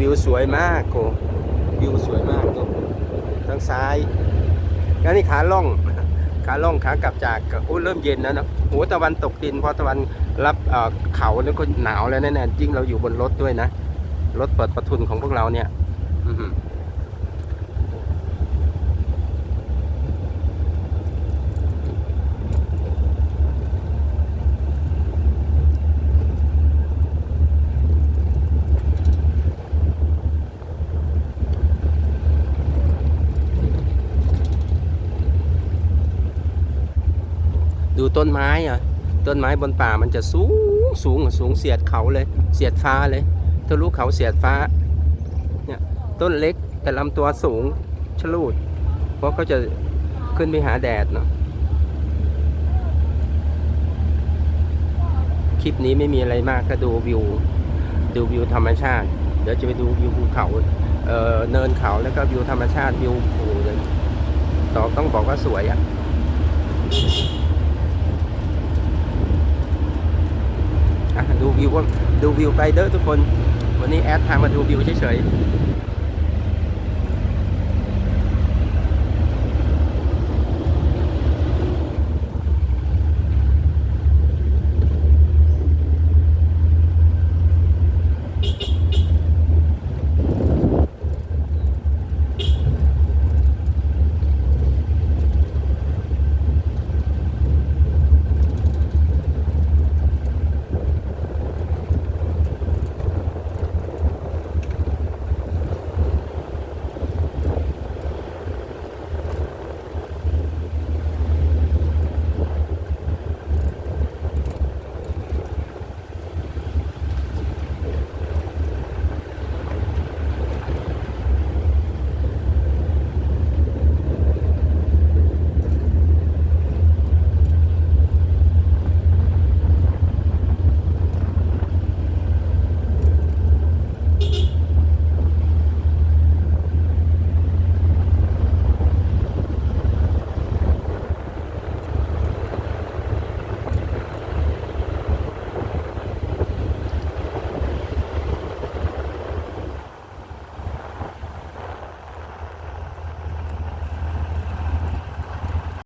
วิวสวยมากโกวิวสวยมากโกทางซ้าย แล้วนี่ขาล่อง ขาล่องขากลับจากโอ้เริ่มเย็นแล้วนะโอ้ตะวันตกดินพอตะวันรับเอ่อเขาแล้วก็หนาวแล้วแน่ๆยิ่งเราอยู่บนรถด้วยนะรถเปิดประทุนของพวกเราเนี่ย อื ดูต้นไม้อะต้นไม้บนป่ามันจะสูงสูงสูงเสียดเขาเลย เสียดฟ้าเลยทะลุเขาเสียดฟ้าเนี่ยต้นเล็กแต่ลำตัวสูงชลูด เพราะเขาจะขึ้นไปหาแดดเนาะคลิปนี้ไม่มีอะไรมากก็ดูวิว ดูวิวธรรมชาติ เดี๋ยวจะไปดูวิวภูเขาเอ่อเนินเขาแล้วก็วิวธรรมชาติวิวภูเลยต่อต้องบอกว่าสวยอะ่ะ อะ ดูวิวก็ดูวิวไปเด้อทุกคน วันนี้แอดพามาดูวิวเฉยๆ